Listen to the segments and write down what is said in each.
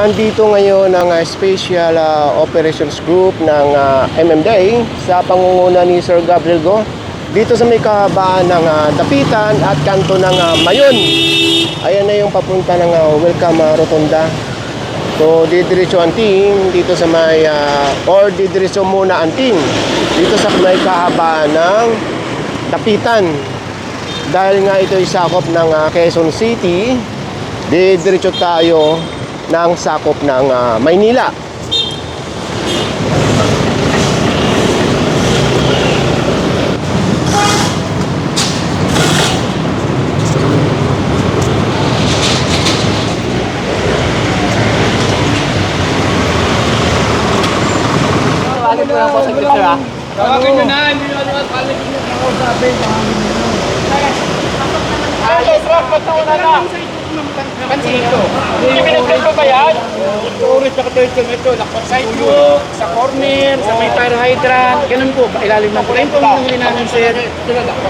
Nandito ngayon ang uh, Special uh, Operations Group ng uh, MMDA sa pangunguna ni Sir Gabriel Go dito sa may kahabaan ng uh, Dapitan at kanto ng uh, Mayon. Ayan na yung papunta ng uh, Welcome uh, Rotunda. So, didiretso ang team dito sa may, uh, or didiretso muna ang team dito sa may kahabaan ng Dapitan. Dahil nga ito ay sakop ng uh, Quezon City, didiretso tayo ng sakop ng uh, Maynila. Tawagin ko lang po sa picture ha. Tawagin nyo na, hindi nyo naman pala nyo na kausapin. Ah, yes, Rob, pagkauna na. Pansin ko. Hindi pinag-play ko ba yan? Tourist na katoy ito, sa iyo, sa corner, sa may fire hydrant, ganun po, ilalim ng kurento ang huli namin sir.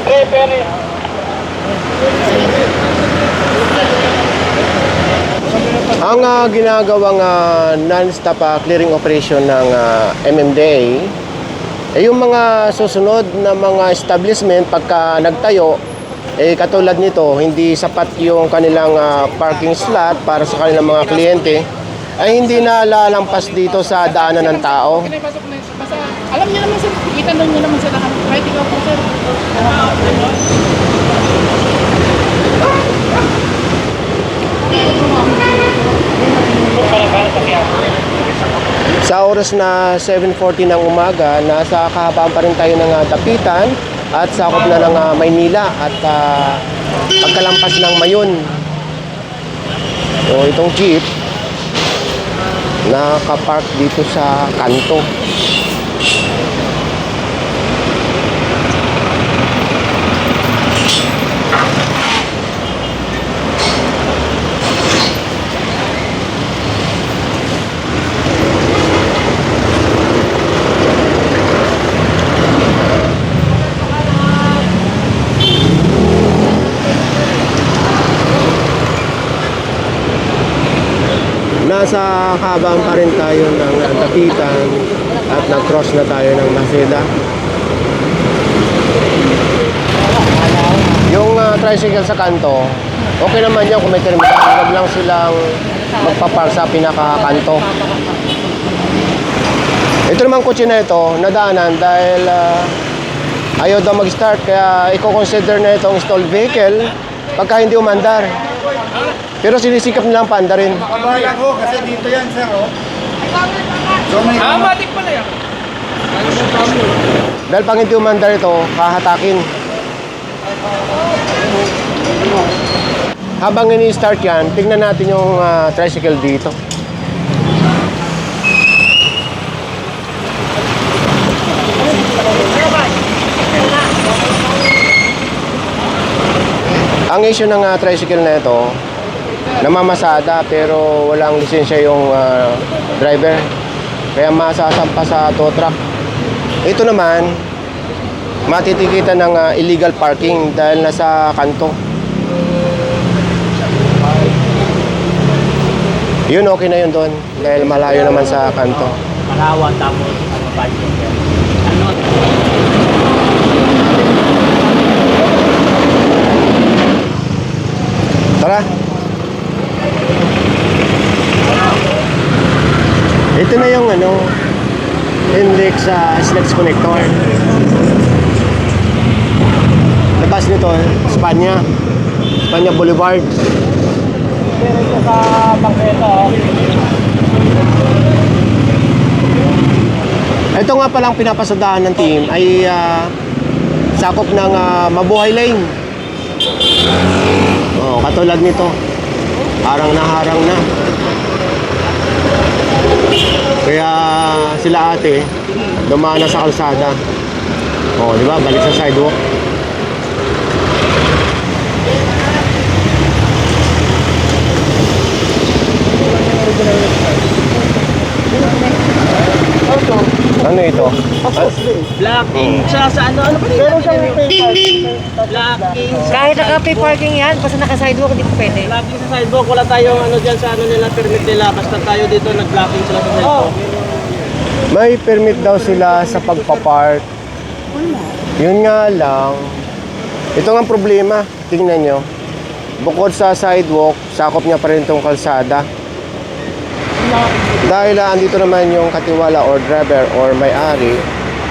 Pre, pero Ang uh, ginagawang uh, non-stop uh, clearing operation ng uh, MMDA ay yung mga susunod na mga establishment pagka nagtayo eh katulad nito hindi sapat yung kanilang uh, parking slot para sa kanilang mga kliyente ay hindi na lalampas dito sa daanan ng tao. Pinapasok na yun. Basta, alam niyo naman sir, kita nyo naman sila kami. Kahit ikaw po sir. Sa oras na 7.40 ng umaga, nasa kahabaan pa rin tayo ng uh, Dapitan at sakop na ng uh, Maynila at uh, pagkalampas ng Mayon. So itong jeep nakapark dito sa kanto. Nasa kahabaan pa rin tayo ng uh, Dapitan at nag-cross na tayo ng Maseda. Yung uh, tricycle sa kanto, okay naman yan kung may terminal. Huwag lang silang magpapark sa pinakakanto. Ito naman kotse na ito, nadaanan dahil uh, ayaw daw mag-start. Kaya i-consider na itong stalled vehicle pagka hindi umandar. Pero sinisikap nilang paanda rin. Kabayan ko kasi dito yan sir oh. So may Ah, matik pala yan. Dahil pag hindi umandar ito, kahatakin. Habang ini-start yan, tignan natin yung ah, tricycle dito. Ang issue ng ah, tricycle na ito, namamasada pero walang lisensya yung ah, driver. Kaya masasampa sa tow truck. Ito naman, matitikitan ng ah, illegal parking dahil nasa kanto. Yun, okay na yun doon. Dahil malayo naman sa kanto. Malawan tapos ano ba? Ano? Tara. Ito na yung ano, index sa Slex Connector. Labas nito, Spanya. Spanya Boulevard. Ito sa bangketa. Ito nga palang pinapasadahan ng team ay ah, sakop ng ah, Mabuhay Lane. Oh, katulad nito. Harang na harang na. Kaya sila ate dumaan na sa kalsada. Oh, di ba? Balik sa sidewalk. Ito, Ano ito? Black ink siya sa ano, ano ba yun? Pero siyang pay Black ink sa Kahit naka-pay parking yan, basta naka-sidewalk, hindi ko pwede. Blocking sa sidewalk, wala tayong ano dyan sa ano nila, permit nila. Basta tayo dito nag-blocking sila sa sidewalk. May permit daw sila sa pagpapark. Yun nga lang. Ito nga ang problema. Tingnan nyo. Bukod sa sidewalk, sakop niya pa rin itong kalsada. Dahil ah, andito naman yung katiwala or driver or may-ari,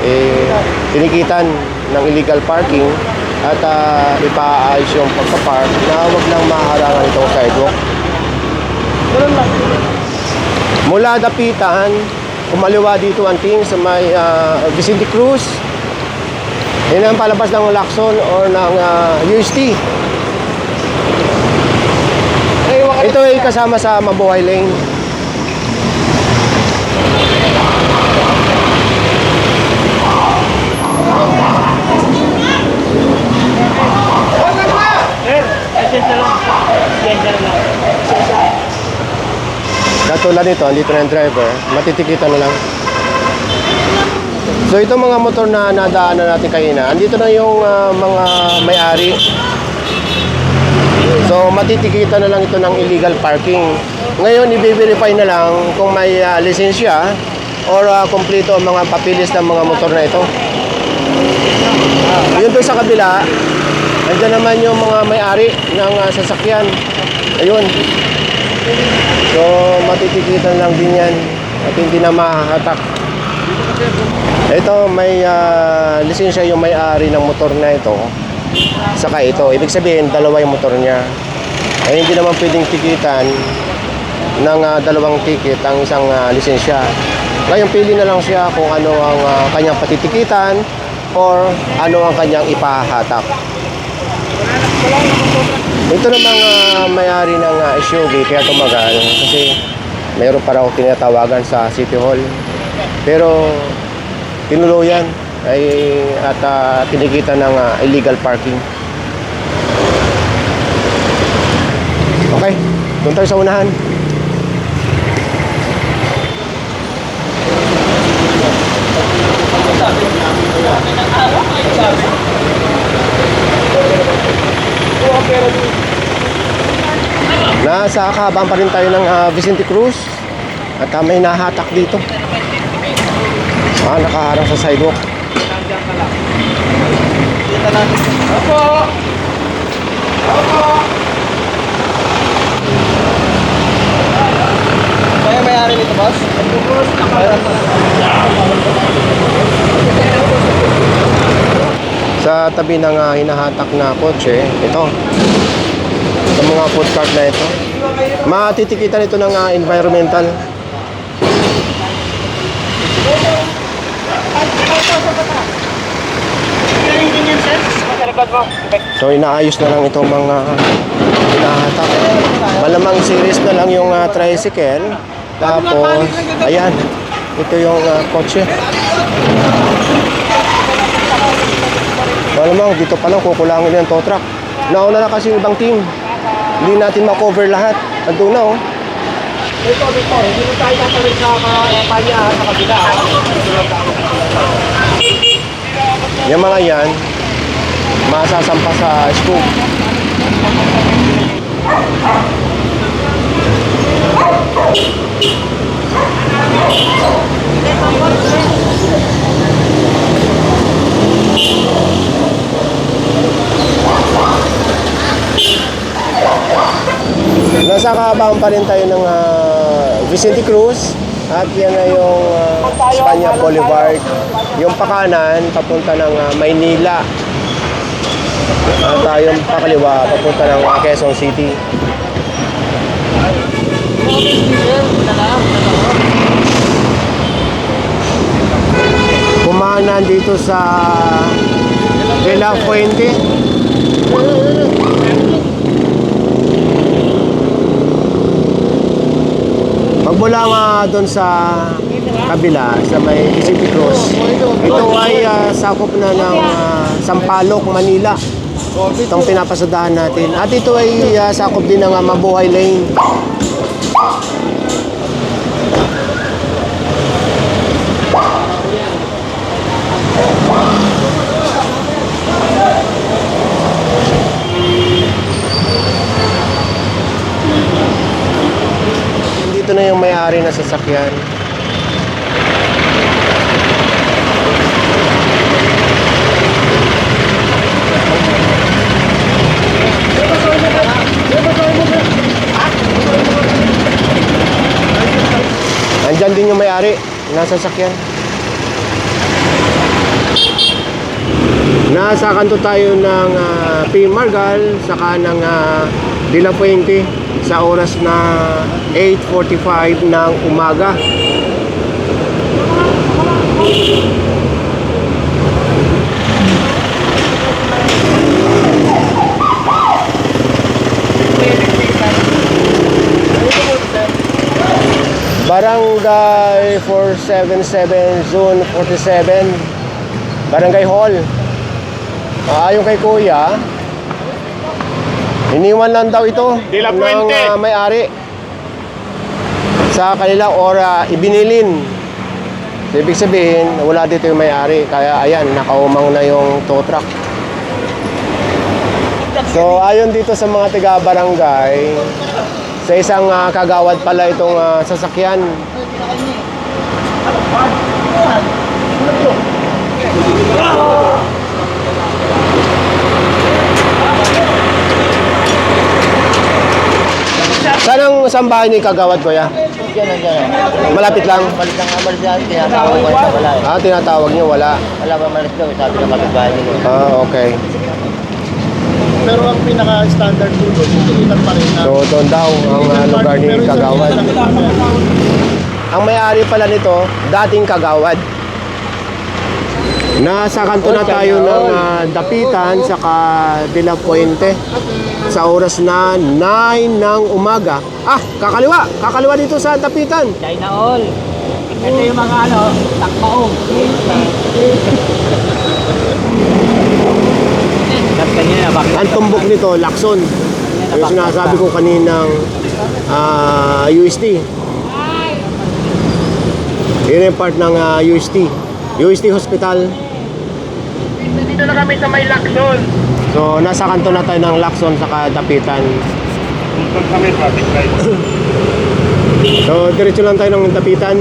eh, tinikitan ng illegal parking at ah, ipaayos yung pagpapark na huwag lang maharangan itong sidewalk. Mula Dapitan, kumaliwa dito ang ting sa may ah, Vicente Cruz. Yan ang palabas ng Lacson or ng ah, UST. Ito ay kasama sa Mabuhay Lane. Katulad nito, andito na yung driver, matitikitan na lang. So ito mga motor na nadaanan natin kanina, andito na yung ah, mga may-ari. So matitikitan na lang ito ng illegal parking. Ngayon, i-verify na lang kung may ah, lisensya or ah, kumpleto ang mga papilis ng mga motor na ito. Yun doon sa kabila, andyan naman yung mga may-ari ng ah, sasakyan. Ayun. So, matitikitan lang din yan at hindi na mahahatak. Ito, may ah, lisensya yung may-ari ng motor na ito. Saka ito, ibig sabihin, dalawa yung motor niya. Ay hindi naman pwedeng tikitan ng ah, dalawang ticket ang isang ah, lisensya. Ngayon, pili na lang siya kung ano ang ah, kanyang patitikitan or ano ang kanyang ipahahatak. Ito namang ah, may-ari ng ah, SUV kaya tumagal kasi mayroon pa raw tinatawagan sa City Hall. Pero tinuluyan ay at uh, tinigitan ng ah, illegal parking. Okay, doon sa unahan. Nasa kahabang pa rin tayo ng ah, Vicente Cruz at ah, may nahatak dito. Ah, nakaharang sa sidewalk. Kaya may-ari nito, boss? Sa tabi ng ah, hinahatak na kotse, ito. Sa mga food cart na ito. Matitikitan ito ng ah, environmental. So inaayos na lang itong mga hinahatak. Malamang series na lang yung ah, tricycle. Tapos, ayan. Ito yung ah, kotse. Malamang dito pa lang kukulangin yung tow truck. Nauna na kasi ibang team. Hindi natin ma-cover lahat. Andun na oh. Ito, ito. Hindi mo tayo tatarik sa kanya sa kabila. Yung mga yan, masasampa sa scoop. Nasa kahabang pa rin tayo ng ah, Vicente Cruz at yan na yung ah, Espanya Boulevard. Yung pakanan, papunta ng ah, Maynila. At tayong pakaliwa, papunta ng ah, Quezon City. Kumanan dito sa De La Fuente. Magmula nga doon sa kabila, sa may Vicente Cruz, ito ay ah, sakop na ng ah, Sampaloc, Manila. Itong pinapasadahan natin. At ito ay ah, sakop din ng ah, Mabuhay Lane. ito na yung may-ari na sasakyan. Andyan din yung may-ari nasa sasakyan. Nasa kanto tayo ng ah, P. Margal, saka ng uh, De La Puente sa oras na 8.45 ng umaga. Barangay 477 Zone 47 Barangay Hall. Ah, Ayon kay Kuya Iniwan lang daw ito De La ng ah, may-ari sa kanila or ibinilin So, ibig sabihin, wala dito yung may-ari. Kaya ayan, nakaumang na yung tow truck. So, ayon dito sa mga taga-barangay, sa isang ah, kagawad pala itong ah, sasakyan. Saan ang saan bahay ni kagawad ko ya? Diyan, diyan. Malapit lang. Balik ang amalis yan, tinatawag ko sa wala. eh. Ah, tinatawag niyo wala. Wala ba malis daw, sabi ng kapitbahay nila. Ah, okay. Pero ang pinaka-standard dito, titilitan pa rin na. So, doon daw ang ah, lugar ni Kagawad. lang. Ang may-ari pala nito, dating Kagawad. Nasa kanto na tayo ng ah, Dapitan saka De La Puente sa oras na 9 ng umaga. Ah, kakaliwa! Kakaliwa dito sa Dapitan. China all. Ito yung mga ano, takbaong. Kat kanina, bakit? Ang tumbok nito, Lakson. Yung sinasabi ko kaninang ah, UST. Yun yung part ng ah, UST. UST Hospital. Dito na kami sa may Lacson. So, nasa kanto na tayo ng Lakson saka Dapitan. Dito kami traffic light. So, diretso lang tayo ng Dapitan.